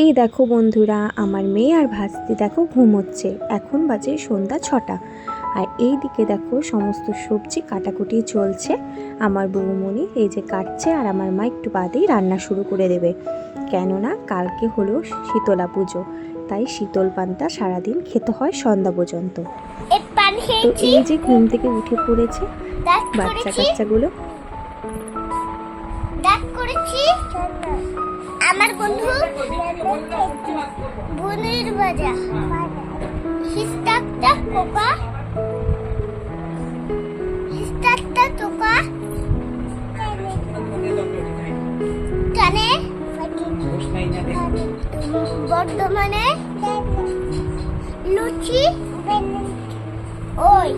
এই দেখো বন্ধুরা আমার মেয়ে আর ভাস্তি দেখো ঘুমোচ্ছে এখন বাজে সন্ধ্যা ছটা। আর এই দিকে দেখো সমস্ত সবজি কাটাকুটি চলছে। আমার বৌমণি এই যে কাটছে আর আমার মা একটু বাদেই রান্না শুরু করে দেবে। কেননা কালকে হলো শীতলা পুজো তাই শীতল পান্তা সারাদিন খেতে হয় সন্ধ্যা পর্যন্ত। তো এই যে ঘুম থেকে উঠে পড়েছে বাচ্চা কাচ্চাগুলো আমার বন্ধু বোনের বাজা হিস্তাকটা পোকা হিস্তাকটা তোকা কানে? বর্তমানে লুচি? ওই।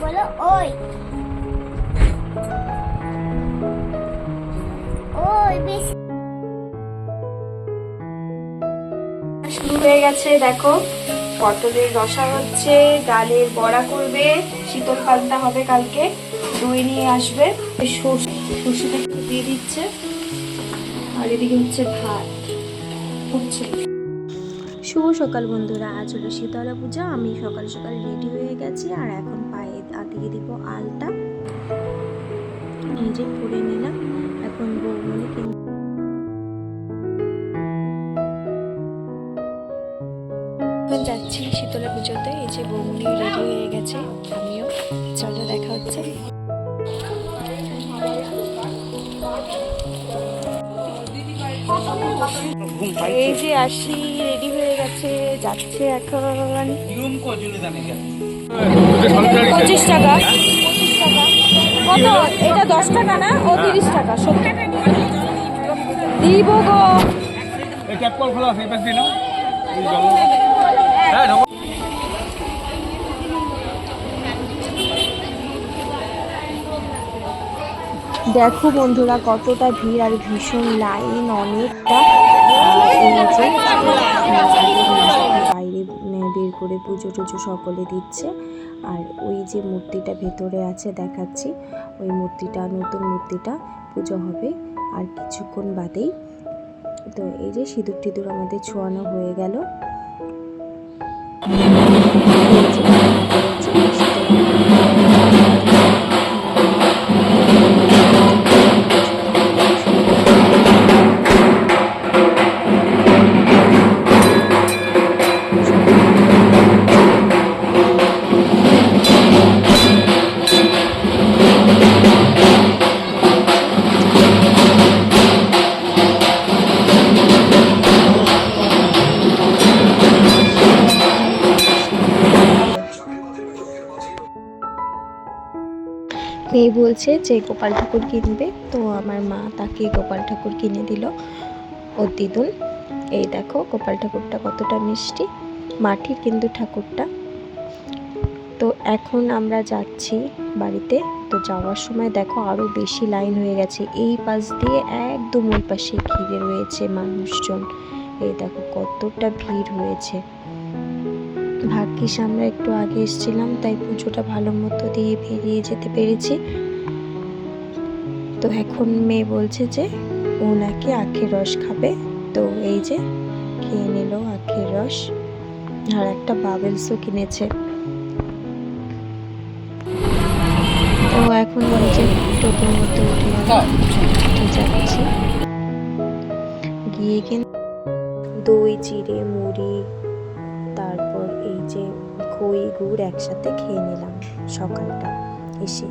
বলো ওই। শুরু হয়ে গেছে, দেখো, পটলের রসা হচ্ছে, ডালের বড়া করবে, শীতল পান্তা হবে কালকে, দই নিয়ে আসবে সর্ষেটা দিয়ে দিচ্ছে, আর এদিকে হচ্ছে ভাত, হচ্ছে। শুভ সকাল বন্ধুরা, আজ হলো শীতলা পূজা, আমি সকাল সকাল রেডি হয়ে গেছি, আর এখন পায়ে দিয়ে দিব আলতা যে পরে নিলাম। কিন্তু এখন যাচ্ছি শীতলা পুজোতে। এই যে বৌমনি রেডি হয়ে গেছে আমিও। চলো দেখা হচ্ছে। এই যে আসি রেডি হয়ে গেছে যাচ্ছে এখন পঁচিশ টাকা। কত? এটা দশ টাকা না? ও তিরিশ টাকা সত্যি। দিব গো। হ্যাঁ। দেখো বন্ধুরা কতটা ভিড় আর ভীষণ লাইন অনেকটা। বাইরে বের করে পুজো টুজো সকলে দিচ্ছে। আর ওই যে মূর্তিটা ভেতরে আছে দেখাচ্ছি, ওই মূর্তিটা, নতুন মূর্তিটা, পুজো হবে আর কিছুক্ষণ বাদেই। তো এই যে সিঁদুর টিঁদুর আমাদের ছোঁয়ানো হয়ে গেল। মেয়ে বলছে যে গোপাল ঠাকুর কিনবে। তো আমার মা তাকে গোপাল ঠাকুর কিনে দিল। ও দিদুন, এই দেখো গোপাল ঠাকুরটা কতটা মিষ্টি। মাটির কিন্তু ঠাকুরটা। তো এখন আমরা যাচ্ছি বাড়িতে। তো যাওয়ার সময় দেখো আরও বেশি লাইন হয়ে গেছে। এই পাশ দিয়ে একদম ওই পাশে ঘিরে রয়েছে মানুষজন। এই দেখো কতটা ভিড় হয়েছে। ভাগ্যিস আমরা একটু আগে এসেছিলাম, তাই পুজোটা ভালো মতো দিয়ে বেরিয়ে যেতে পেরেছি। তো এখন মেয়ে বলছে যে, ও নাকি আখের রস খাবে। তো এই যে, খেয়ে নিল আখের রস। আর একটা বাবেলসও কিনেছে। তো এখন যে টোটোর মধ্যে উঠে যাচ্ছি। গিয়ে কিন্তু দই চিড়ে মুড়ি, তারপর যে খই, গুড় একসাথে খেয়ে নিলাম সকালটা এসে।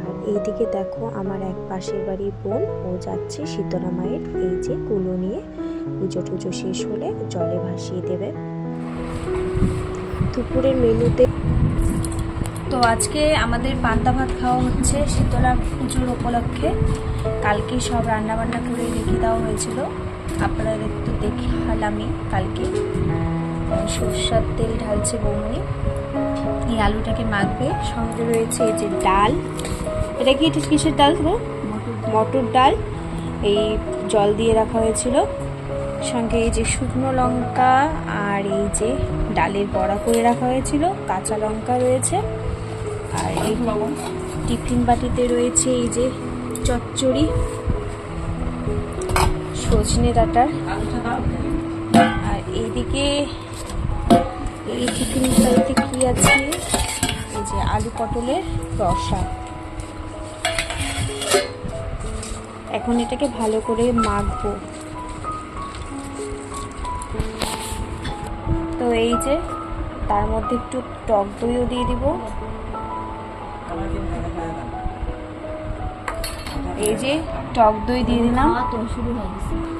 আর এইদিকে দেখো আমার এক পাশের বাড়ির বোন, ও যাচ্ছে শীতলা মায়ের এই যে কুলো নিয়ে পুজো টুজো শেষ হলে জলে ভাসিয়ে দেবে। দুপুরের মেনুতে তো আজকে আমাদের পান্তা ভাত খাওয়া হচ্ছে শীতলা পুজোর উপলক্ষে। কালকে সব রান্নাবান্না করে রেখে দেওয়া হয়েছিল। আপনাদের তো দেখালামই কালকে। সরষার তেল ঢালছে বৌমনি। এই আলুটাকে মাখবে। সঙ্গে রয়েছে এই যে ডাল। এটা কি এটা কিসের ডাল গো? মটর ডাল। এই জল দিয়ে রাখা হয়েছিল। সঙ্গে এই যে শুকনো লঙ্কা আর এই যে ডালের বড়া করে রাখা হয়েছিল। কাঁচা লঙ্কা রয়েছে। আর এই টিফিন বাটিতে রয়েছে এই যে চচ্চড়ি, সজনে ডাঁটার। আর এইদিকে এই টিফিন ফ্রাইতে কি আছে? এই যে আলু পটলের রসা। এখন এটাকে ভালো করে মাখবো। তো এই যে তার মধ্যে একটু টক দইও দিয়ে দিব। এই যে টক দই দিয়ে দিলাম। হুম লাগবে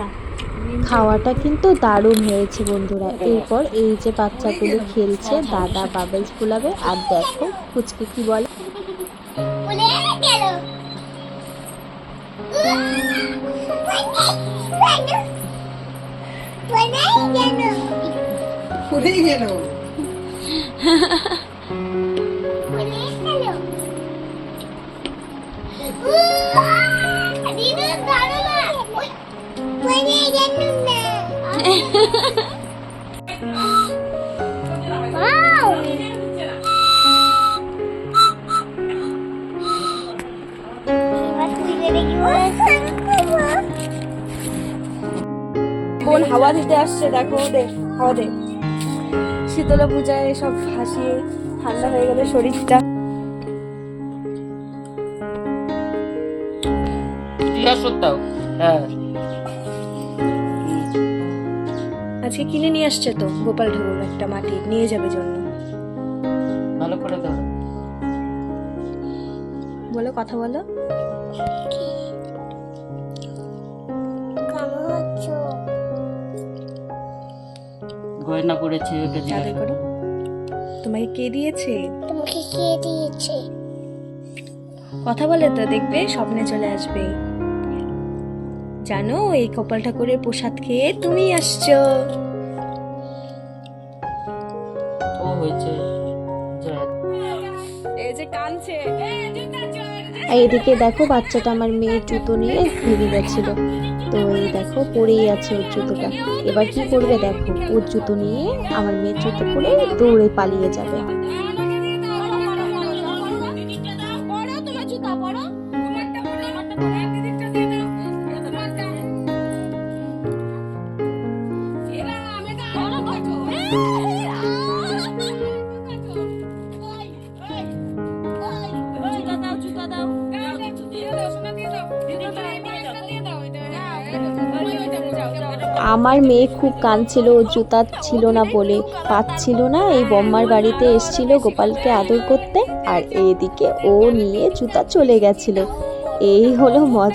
না খাওয়াটা কিন্তু দারুণ হয়েছে বন্ধুরা। এরপর এই যে বাচ্চাগুলো খেলছে দাদা বাবেলস ফুলাবে আর দেখো ফুচকে কি বলে? উড়ে গেল। বোন হাওয়া দিতে আসছে দেখো দে হাওয়া দে। শীতলা পূজায় এসব হাসিয়ে ঠান্ডা হয়ে গেলে শরীরটা। হ্যাঁ। আজকে কিনে নিয়ে আসছে তো গোপাল ঠাকুর একটা মাটি নিয়ে যাবে জন্য। ভালো করে দাও বলো কথা বলো। গয়না পড়েছে ওটা জিজ্ঞাসা করো। তোমাকে কে দিয়েছে? তোমাকে কে দিয়েছে? কথা বলে তো দেখবে স্বপ্নে চলে আসবে। জানো এই কপাল ঠাকুরের প্রসাদ খেয়ে তুমি আসছো। ও হয়েছে এই যে কানছে আর এদিকে দেখো বাচ্চাটা আমার মেয়ের জুতো নিয়ে ভেঙে গেছিল। তো এই দেখো পরেই আছে ওর জুতোটা। এবার কি করবে দেখো, ওর জুতো নিয়ে আমার মেয়ের জুতো পরে দৌড়ে পালিয়ে যাবে। আমার মেয়ে খুব কাঁদছিল, ও জুতা ছিল না বলে পাচ্ছিল না, এই বম্মার বাড়িতে এসছিল গোপালকে আদর করতে, আর এদিকে ও নিয়ে জুতা চলে গেছিল। এই হলো মজা